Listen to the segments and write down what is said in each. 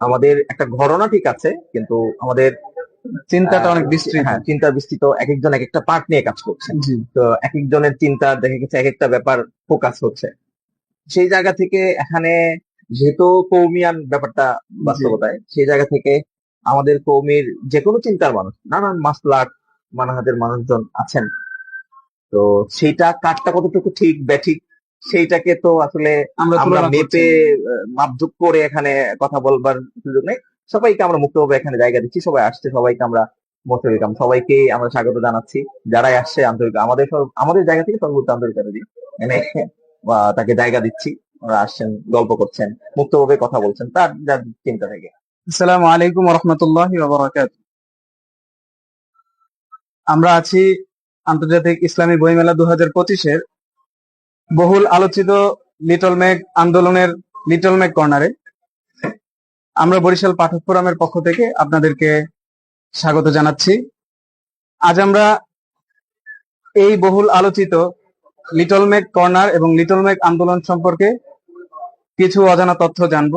আমাদের একটা ঘটনা ঠিক আছে কিন্তু আমাদের চিন্তাটা অনেক বিস্তৃত। হ্যাঁ চিন্তা বিস্তৃত এক একজন এক একটা পার্ট নিয়ে কাজ করছে। তো এক একজনের চিন্তা দেখা গেছে এক একটা ব্যাপার ফোকাস হচ্ছে। সেই জায়গা থেকে এখানে যেহেতু কৌমিয়ান ব্যাপারটা বাস্তবতায় সেই জায়গা থেকে আমাদের কৌমির যে কোনো চিন্তার মানুষ নানান মাসলাক মানাহাদের মানুষজন আছেন। তো সেইটা কাঠটা কতটুকু ঠিক ব্যাঠিক সেইটাকে তো আসলে আমরা মেপে করছি। করে এখানে কথা বলবার সুযোগ নেই। সবাইকে আমরা মুক্তভাবে এখানে জায়গা দিচ্ছি সবাই আসছে সবাইকে আমরা মোস্ট ওয়েলকাম সবাইকে আমরা স্বাগত জানাচ্ছি যারাই আসছে আন্তরিক আমাদের সব- আমাদের জায়গা থেকে সর্বোচ্চ আন্তরিকতা দিই। এনে আহ, তাকে জায়গা দিচ্ছি ওরা আসছেন গল্প করছেন মুক্তভাবে কথা বলছেন তার যার চিন্তা থেকে। আসসালামু আলাইকুম রহমতুল্লাহ আমরা আছি আন্তর্জাতিক ইসলামী বইমেলা দু হাজার পঁচিশের বহুল আলোচিত লিটল মেঘ আন্দোলনের লিটল মেঘ কর্নারে। আমরা বরিশাল পাঠক ফোরামের পক্ষ থেকে আপনাদেরকে স্বাগত জানাচ্ছি। আজ আমরা এই বহুল আলোচিত লিটল মেঘ কর্নার এবং লিটল মেঘ আন্দোলন সম্পর্কে কিছু অজানা তথ্য জানব।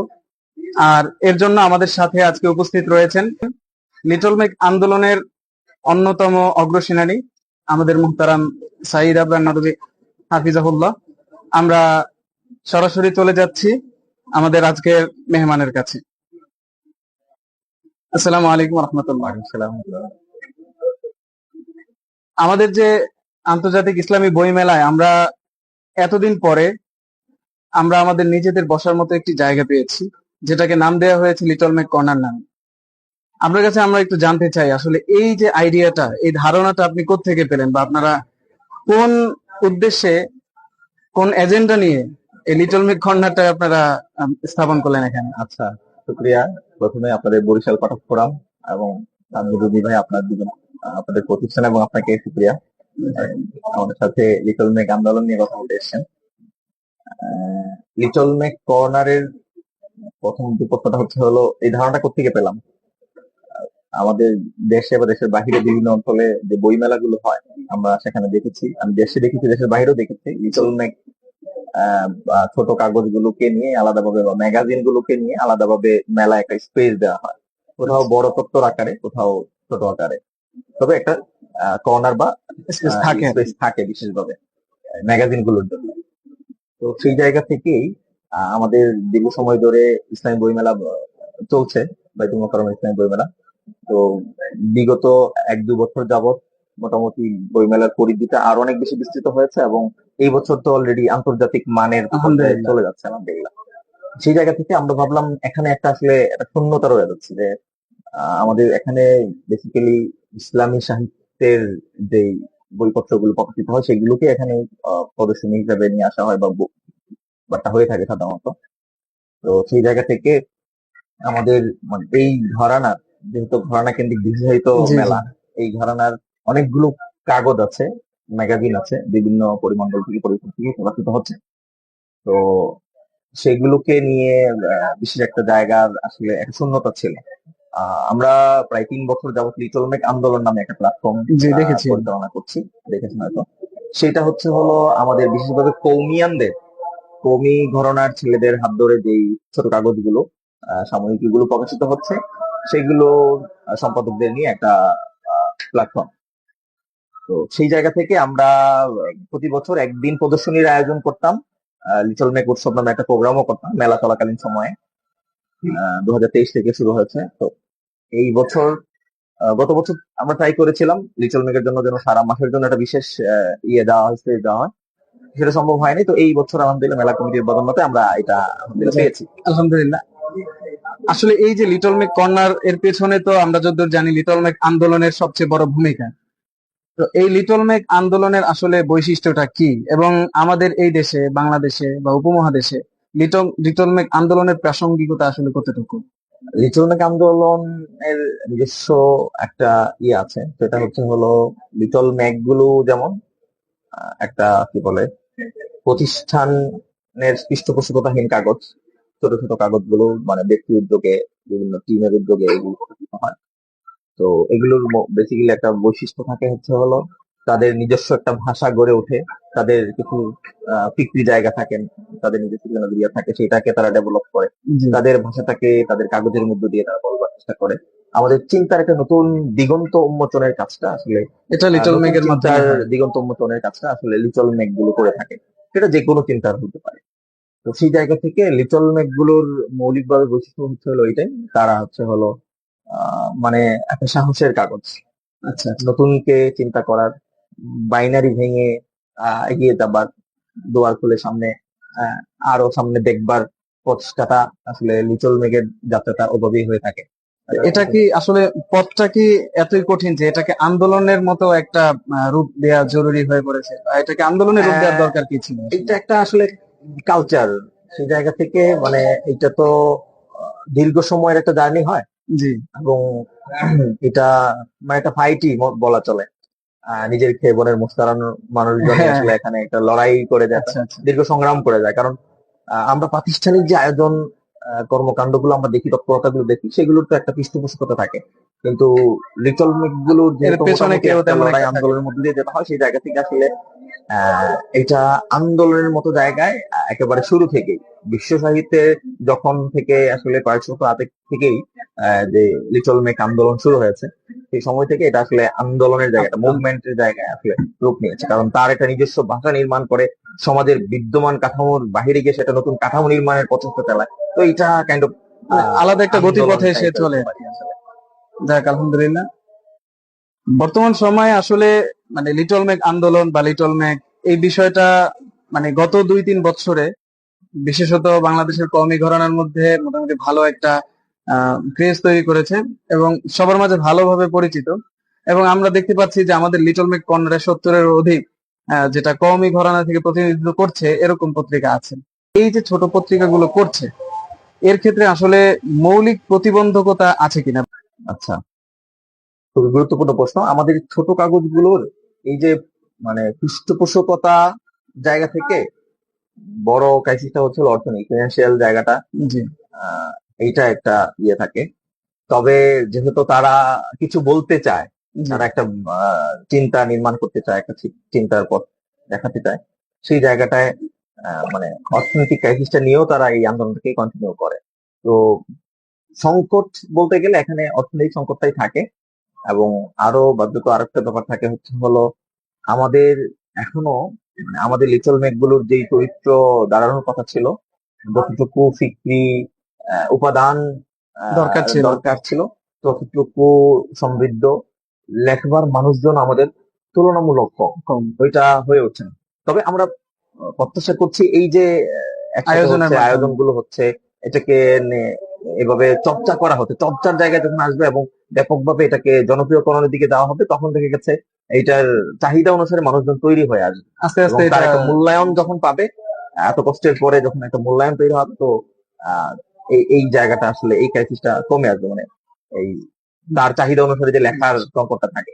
আর এর জন্য আমাদের সাথে আজকে উপস্থিত রয়েছেন লিটল মেক আন্দোলনের অন্যতম অগ্রসেনানী, আমাদের মুহতারাম সাইদ আবরান নদী হাফিজাহুল্লাহ। আমরা সরাসরি চলে যাচ্ছি আমাদের আজকের মেহমানের কাছে। আসসালামু আলাইকুম রহমতুল্লাহ আমাদের যে আন্তর্জাতিক ইসলামী বই মেলায় আমরা এতদিন পরে আমরা আমাদের নিজেদের বসার মতো একটি জায়গা পেয়েছি, যেটাকে নাম দেওয়া হয়েছে লিটল মেক কর্নার নামে। আপনার কাছে আমরা একটু জানতে চাই, আসলে এই যে আইডিয়াটা এই ধারণাটা আপনি থেকে পেলেন বা আপনারা কোন উদ্দেশ্যে কোন এজেন্ডা নিয়ে এই লিটল মেক কর্নারটা আপনারা স্থাপন করলেন এখানে? আচ্ছা শুক্রিয়া প্রথমে আপনাদের বরিশাল পাঠক ফোরাম এবং তানজিদুদ্দিন ভাই আপনার দুজন আপনাদের প্রতিষ্ঠান এবং আপনাকে শুক্রিয়া আমাদের সাথে লিটল মেক আন্দোলন নিয়ে কথা বলতে এসেছেন। লিটল মেক কর্নারের প্রথম বিপদটা হচ্ছে হলো এই ধারণাটা কোথেকে পেলাম? আমাদের দেশে বা দেশের বাহিরে বিভিন্ন অঞ্চলে যে বই মেলাগুলো হয় আমরা সেখানে দেখেছি আমি দেশে দেখেছি দেশের বাইরেও দেখেছি। লিটল মেক ছোট কাগজগুলোকে নিয়ে আলাদাভাবে বা ম্যাগাজিন গুলোকে নিয়ে আলাদাভাবে মেলা একটা স্পেস দেওয়া হয়। কোথাও বড় তত্ত্বর আকারে কোথাও ছোট আকারে। তবে একটা কর্নার বা থাকে। স্পেস থাকে বিশেষভাবে ম্যাগাজিনগুলোর জন্য। তো সেই জায়গা থেকেই আমাদের দীর্ঘ সময় ধরে ইসলামী বইমেলা চলছে বাইতুল মোকাররম ইসলামী বইমেলা। তো বিগত এক দু বছর যাবত মোটামুটি বইমেলার পরিধিটা আরও অনেক বেশি বিস্তৃত হয়েছে এবং এই বছর তো অলরেডি আন্তর্জাতিক মানের চলে যাচ্ছে আলহামদুলিল্লাহ। সেই জায়গা থেকে আমরা ভাবলাম এখানে একটা আসলে একটা শূন্যতা রয়ে যাচ্ছে যে আমাদের এখানে বেসিক্যালি ইসলামী সাহিত্যের যে বইপত্রগুলো প্রকাশিত হয় সেগুলোকে এখানে প্রদর্শনী হিসাবে নিয়ে আসা হয় বা ব্যাপারটা হয়ে থাকে সাধারণত। তো সেই জায়গা থেকে আমাদের মানে এই ঘরানা যেহেতু ঘরানা কেন্দ্রিক বিশেষায়িত। মেলা এই ঘরানার অনেকগুলো কাগজ আছে ম্যাগাজিন আছে বিভিন্ন পরিমণ্ডল থেকে পরিবেশ থেকে প্রকাশিত হচ্ছে। তো সেগুলোকে নিয়ে বিশেষ একটা জায়গার আসলে একটা শূন্যতা ছিল। আমরা প্রায় তিন বছর যাবত লিটল মেক আন্দোলন নামে একটা প্ল্যাটফর্ম দেখেছি। পরিচালনা করছি দেখেছেন হয়তো। সেটা হচ্ছে হলো আমাদের বিশেষভাবে কৌমিয়ানদের কৌমি ঘরনার ছেলেদের হাত ধরে যেই ছোট কাগজগুলো আহ, সাময়িকীগুলো প্রকাশিত হচ্ছে সেগুলো সম্পাদকদের নিয়ে একটা প্ল্যাটফর্ম তো সেই জায়গা থেকে আমরা প্রতি বছর একদিন প্রদর্শনীর আয়োজন করতাম। লিটল মেক উৎসব নামে একটা প্রোগ্রামও করতাম মেলা চলাকালীন সময়ে। দু হাজার তেইশ থেকে শুরু হয়েছে। তো এই বছর গত বছর আমরা ট্রাই করেছিলাম লিটল মেকের জন্য যেন সারা মাসের জন্য একটা বিশেষ ইয়ে দেওয়া হয় দেওয়া হয়। সেটা সম্ভব হয়নি। তো এই বছর আলহামদুলিল্লাহ মেলা কমিটির বদলতে আমরা এটা পেয়েছি। আলহামদুলিল্লাহ। আসলে এই যে লিটল মেক কর্নার এর পেছনে তো আমরা যতদূর জানি লিটল মেক আন্দোলনের সবচেয়ে বড় ভূমিকা। তো এই লিটল মেক আন্দোলনের আসলে বৈশিষ্ট্যটা কি? এবং আমাদের এই দেশে, বাংলাদেশে বা উপমহাদেশে লিটল লিটল মেক আন্দোলনের প্রাসঙ্গিকতা আসলে কতটুকু? লিটল মেক আন্দোলনের নিজস্ব একটা ইয়ে আছে, সেটা হচ্ছে হলো লিটল ম্যাকগুলো যেমন একটা কি বলে, প্রতিষ্ঠানের পৃষ্ঠপোষকতাহীন কাগজ ছোট ছোট কাগজগুলো মানে ব্যক্তি উদ্যোগে, বিভিন্ন টিমের উদ্যোগে হয়। তো এগুলোর বেসিক্যালি একটা বৈশিষ্ট্য থাকে হচ্ছে হলো তাদের নিজস্ব একটা ভাষা গড়ে ওঠে তাদের কিছু পিকরি জায়গা থাকেন তাদের নিজস্ব থাকে সেটাকে তারা ডেভেলপ করে। তাদের ভাষাটাকে তাদের কাগজের মধ্য দিয়ে তারা বলবার চেষ্টা করে। আমাদের চিন্তার একটা নতুন দিগন্ত উন্মোচনের কাজটা আসলে এটা লিটল মাধ্যমে দিগন্ত উন্মোচনের কাজটা আসলে লিটল মেঘগুলো করে থাকে। সেটা যে কোনো চিন্তার হতে পারে। তো সেই জায়গা থেকে লিটল মেঘগুলোর মৌলিকভাবে বৈশিষ্ট্য হচ্ছে হলো এটাই। তারা হচ্ছে হলো মানে একটা সাহসের কাগজ। আচ্ছা আচ্ছা। নতুনকে চিন্তা করার বাইনারি ভেঙে এগিয়ে যাবার দোয়ার খুলে সামনে আরও সামনে দেখবার প্রচেষ্টাটা আসলে লিটল মেঘের যাত্রাটা ওভাবেই হয়ে থাকে। এটা কি আসলে পথটা কি এতই কঠিন যে এটাকে আন্দোলনের মতো একটা রূপ দেওয়া জরুরি হয়ে পড়েছে? এটাকে আন্দোলনের রূপ দেওয়ার হ্যাঁ। দরকার কি ছিল? এটা একটা আসলে কালচার সেই জায়গা থেকে মানে এটা তো দীর্ঘ সময়ের একটা জার্নি হয়। জি। এবং এটা মানে একটা ফাইটই বলা চলে। নিজের খেয়ে বোনের মুস্তারানোর মানুষজন হ্যাঁ। আসলে এখানে একটা লড়াই করে যায় আচ্ছা আচ্ছা। দীর্ঘ সংগ্রাম করে যায়। কারণ আমরা প্রাতিষ্ঠানিক যে আয়োজন কর্মকাণ্ডগুলো আমরা দেখি তৎপরতা গুলো দেখি সেগুলোর তো একটা পৃষ্ঠপোষকতা থাকে। কিন্তু লিটল মেকগুলোর লড়াই আন্দোলনের মধ্যে দিয়ে যেতে হয় সেই জায়গা থেকে আসলে আহ, এটা আন্দোলনের মতো জায়গায় একেবারে শুরু থেকেই। বিশ্ব সাহিত্যে যখন থেকে আসলে কয়েকশো আগে থেকেই যে লিটল মেক আন্দোলন শুরু হয়েছে সেই সময় থেকে এটা আসলে আন্দোলনের জায়গাটা মুভমেন্টের জায়গায় আসলে রূপ নিয়েছে। কারণ তার একটা নিজস্ব ভাষা নির্মাণ করে সমাজের বিদ্যমান কাঠামোর বাহিরে গিয়ে সেটা নতুন কাঠামো নির্মাণের প্রচেষ্টা চালায়। তো এটা কাইন্ড অফ মানে আলাদা একটা গতিপথে সে চলে। যাক আলহামদুলিল্লাহ। বর্তমান সময়ে আসলে মানে লিটল ম্যাক আন্দোলন বা লিটল ম্যাক এই বিষয়টা মানে গত দুই তিন বছরে বিশেষত বাংলাদেশের কওমি ঘরানার মধ্যে মোটামুটি ভালো একটা ক্রেজ তৈরি করেছে এবং সবার মাঝে ভালোভাবে পরিচিত। এবং আমরা দেখতে পাচ্ছি যে আমাদের লিটল ম্যাক কর্নারে সত্তরের অধিক যেটা কওমি ঘরানা থেকে প্রতিনিধিত্ব করছে এরকম পত্রিকা আছে। এই যে ছোট পত্রিকাগুলো করছে এর ক্ষেত্রে আসলে মৌলিক প্রতিবন্ধকতা আছে কিনা? আচ্ছা খুবই গুরুত্বপূর্ণ প্রশ্ন। আমাদের ছোট কাগজগুলোর এই যে মানে পৃষ্ঠপোষকতা জায়গা থেকে বড় ক্রাইসিসটা হচ্ছে অর্থনৈতিক ফিনান্সিয়াল জায়গাটা। এইটা একটা ইয়ে থাকে। তবে যেহেতু তারা কিছু বলতে চায় তারা একটা চিন্তা নির্মাণ করতে চায় একটা চিন্তার পথ দেখাতে চায়। সেই জায়গাটায় মানে অর্থনৈতিক ক্রাইসিসটা নিয়েও তারা এই আন্দোলনটাকে কন্টিনিউ করে। তো সংকট বলতে গেলে এখানে অর্থনৈতিক সংকটটাই থাকে এবং আরও বাধ্যত আরেকটা ব্যাপার থাকে হচ্ছে হলো আমাদের এখনও মানে আমাদের লিটল মেকগুলোর যেই চরিত্র দাঁড়ানোর কথা ছিল যতটুকু ফিক্রি উপাদান দরকার ছিল। দরকার ছিল। ততটুকু সমৃদ্ধ। লেখবার মানুষজন আমাদের তুলনামূলক কম। ওইটা হয়ে উঠছে না। তবে আমরা প্রত্যাশা করছি এই যে আয়োজনের আয়োজনের আয়োজনগুলো হচ্ছে এটাকে এভাবে চর্চা করা হচ্ছে। চর্চার জায়গায় যখন আসবে এবং ব্যাপকভাবে এটাকে জনপ্রিয়করণের দিকে দেওয়া হবে তখন দেখা গেছে এইটার চাহিদা অনুসারে মানুষজন তৈরি হয়ে আসবে। আস্তে আস্তে মূল্যায়ন যখন পাবে এত কষ্টের পরে যখন একটা মূল্যায়ন তৈরি হবে তো আহ, এই এই জায়গাটা আসলে এই ক্রাইসিসটা কমে আসবে মানে এই তার চাহিদা অনুসারে যে লেখার সংকটটা থাকে।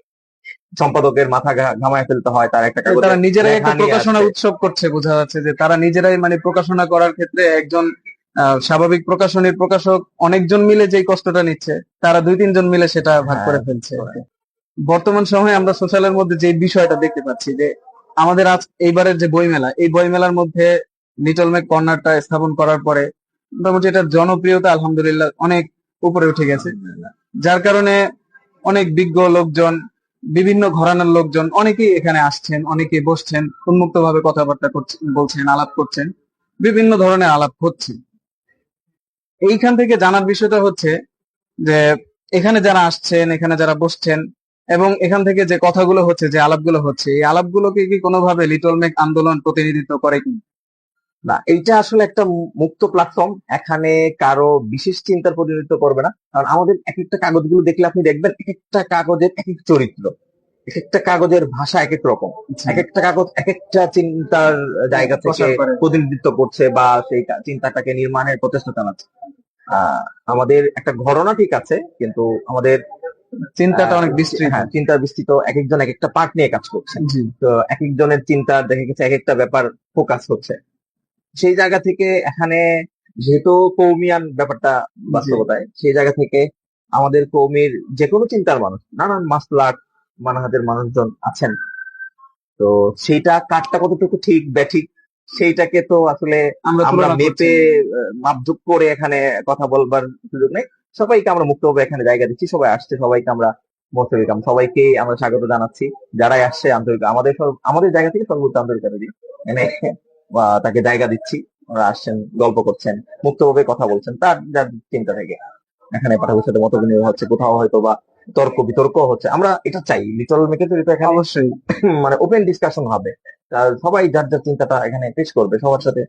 সম্পাদকের মাথা ঘামায় ফেলতে হয় তার একটা কাগজে তারা নিজেরাই একটা প্রকাশনা উৎসব করছে বোঝা যাচ্ছে যে তারা নিজেরাই মানে প্রকাশনা করার ক্ষেত্রে একজন স্বাভাবিক প্রকাশনীর প্রকাশক অনেকজন মিলে যেই কষ্টটা নিচ্ছে তারা দুই তিনজন মিলে সেটা ভাগ করে হ্যাঁ, ফেলছে বর্তমান সময়ে আমরা সোশ্যালের মধ্যে যে বিষয়টা দেখতে পাচ্ছি যে আমাদের আজ এইবারের যে বইমেলা এই বইমেলার মধ্যে লিটল ম্যাক কর্নারটা স্থাপন করার পরে মোটামুটি এটার জনপ্রিয়তা আলহামদুলিল্লাহ অনেক উপরে উঠে গেছে। যার কারণে অনেক বিজ্ঞ লোকজন বিভিন্ন ঘরানার লোকজন অনেকেই এখানে আসছেন অনেকেই বসছেন উন্মুক্ত ভাবে কথাবার্তা করছেন বলছেন আলাপ করছেন বিভিন্ন ধরনের আলাপ হচ্ছে। এইখান থেকে জানার বিষয়টা হচ্ছে যে এখানে যারা আসছেন এখানে যারা বসছেন এবং এখান থেকে যে কথাগুলো হচ্ছে যে আলাপগুলো হচ্ছে এই আলাপগুলোকে কি কোনোভাবে লিটল মেক আন্দোলন প্রতিনিধিত্ব করে কি না এইটা আসলে একটা মুক্ত প্ল্যাটফর্ম এখানে কারও বিশেষ চিন্তার প্রতিনিধিত্ব করবে না। কারণ আমাদের এক একটা কাগজগুলো দেখলে আপনি দেখবেন এক একটা কাগজের এক এক চরিত্র এক একটা কাগজের ভাষা এক এক রকম। এক একটা কাগজ এক একটা চিন্তার জায়গা থেকে প্রতিনিধিত্ব করছে বা সেই চিন্তাটাকে নির্মাণের প্রচেষ্টা চালাচ্ছে। আহ, আমাদের একটা ঘটনা ঠিক আছে কিন্তু আমাদের চিন্তাটা অনেক বিস্তৃত। হ্যাঁ চিন্তার বিস্তৃত এক একজন এক একটা পার্ট নিয়ে কাজ করছে। তো এক একজনের চিন্তা দেখা গেছে এক একটা ব্যাপার ফোকাস হচ্ছে। সেই জায়গা থেকে এখানে যেহেতু কৌমিয়ান ব্যাপারটা বাস্তবতায় সেই জায়গা থেকে আমাদের কৌমির যে কোনো চিন্তার মানুষ নানান মাসলাক মানহাজের মানুষজন আছেন। তো সেইটা কাঠটা কতটুকু ঠিক ব্যাঠিক সেইটাকে তো আসলে আমরা মেপে করছি। করে এখানে কথা বলবার সুযোগ নেই। সবাইকে আমরা মুক্তভাবে এখানে জায়গা দিচ্ছি সবাই আসছে সবাইকে আমরা মোস্ট ওয়েলকাম সবাইকে আমরা স্বাগত জানাচ্ছি যারাই আসছে আন্তরিক আমাদের আমাদের জায়গা থেকে সর্বোচ্চ আন্তরিকতা দিই। মানে তাকে জায়গা দিচ্ছি। ওরা আসছেন গল্প করছেন মুক্তভাবে কথা বলছেন। তার যার চিন্তা থেকে এখানে পাঠাগোর সাথে মত বিনিময় হচ্ছে কোথাও হয়তো বা তর্ক বিতর্ক হচ্ছে। আমরা এটা চাই লিটল মেকে তো এখানে। অবশ্যই। মানে ওপেন ডিসকাশন হবে। সবাই যার যার চিন্তাটা এখানে পেশ করবে সবার সাথে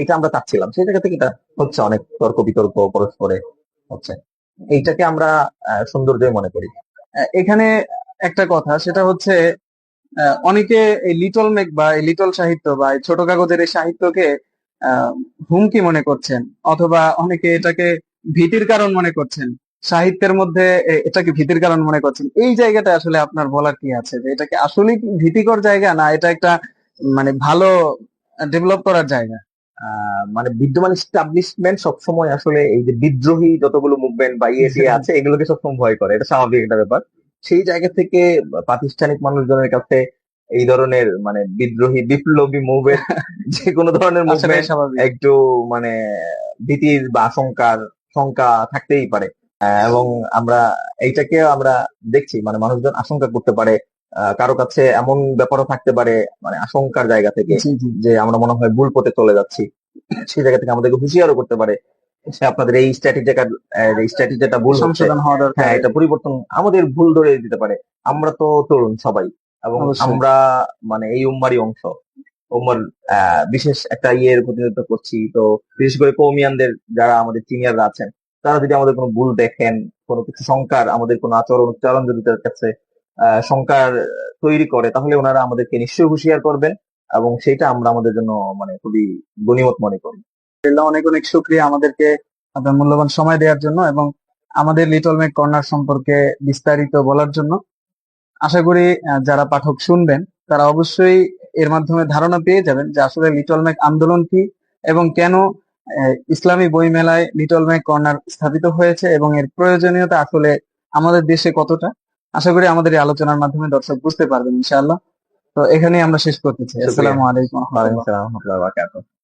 এইটা আমরা চাচ্ছিলাম। সেই জায়গা থেকে এটা হচ্ছে অনেক তর্ক বিতর্ক পরস্পরে হচ্ছে। এইটাকে আমরা সৌন্দর্যই মনে করি। এখানে একটা কথা সেটা হচ্ছে অনেকে এই লিটল মেক বা এই লিটল সাহিত্য বা এই ছোট কাগজের এই সাহিত্যকে আহ, হুমকি মনে করছেন অথবা অনেকে এটাকে ভীতির কারণ মনে করছেন। সাহিত্যের মধ্যে এটাকে ভীতির কারণ মনে করছেন। এই জায়গাটা আসলে আপনার বলার কি আছে? যে এটাকে আসলে ভীতিকর জায়গা না এটা একটা মানে ভালো ডেভেলপ করার জায়গা? আহ, মানে বিদ্যমান স্টাবলিশমেন্ট সবসময় আসলে এই যে বিদ্রোহী যতগুলো মুভমেন্ট বা ইয়ে আছে এগুলোকে সবসময় ভয় করে। এটা স্বাভাবিক একটা ব্যাপার। সেই জায়গা থেকে প্রাতিষ্ঠানিক মানুষজনের কাছে এই ধরনের মানে বিদ্রোহী বিপ্লবী মুভের যে কোনো ধরনের মুভমেন্ট স্বাভাবিক। একটু মানে ভীতির বা আশঙ্কার শঙ্কা থাকতেই পারে। এবং আমরা এইটাকে আমরা দেখছি মানে মানুষজন আশঙ্কা করতে পারে। আহ, কারও কাছে এমন ব্যাপারও থাকতে পারে মানে আশঙ্কার জায়গা থেকে যে আমরা মনে হয় ভুল পথে চলে যাচ্ছি। সেই জায়গা থেকে আমাদেরকে হুঁশিয়ারও করতে পারে। আপনাদের এই স্ট্র্যাটেজিটা এই স্ট্র্যাটেজিটা ভুল সংশোধন হওয়া দরকার। হ্যাঁ এটা পরিবর্তন আমাদের ভুল ধরে দিতে পারে। আমরা তো তরুণ সবাই এবং আমরা মানে এই উম্মারই অংশ। উম্মার বিশেষ একটা ইয়ের প্রতিনিধিত্ব করছি। তো বিশেষ করে কৌমিয়ানদের যারা আমাদের সিনিয়ররা আছেন তারা যদি আমাদের কোনো ভুল দেখেন কোনো কিছু শঙ্কার আমাদের কোনো আচরণ উচ্চারণ যদি তাদের কাছে আহ, শঙ্কার তৈরি করে তাহলে ওনারা আমাদেরকে নিশ্চয়ই হুঁশিয়ার করবেন এবং সেটা আমরা আমাদের জন্য মানে খুবই গণিমত মনে করি। আলহামদুলিল্লাহ, অনেক অনেক শুক্রিয়া আমাদেরকে আপনার মূল্যবান সময় দেওয়ার জন্য এবং আমাদের লিটল মেক কর্নার সম্পর্কে বিস্তারিত বলার জন্য। আশা করি যারা পাঠক শুনবেন তারা অবশ্যই এর মাধ্যমে ধারণা পেয়ে যাবেন যে আসলে লিটল মেক আন্দোলন কি এবং কেন ইসলামী বই মেলায় লিটল মেক কর্নার স্থাপিত হয়েছে এবং এর প্রয়োজনীয়তা আসলে আমাদের দেশে কতটা। আশা করি আমাদের এই আলোচনার মাধ্যমে দর্শক বুঝতে পারবেন ইনশাআল্লাহ। তো এখানেই আমরা শেষ করতেছি। আসসালামু আলাইকুম। ওয়া রাহমাতুল্লাহি ওয়া বারাকাতুহু।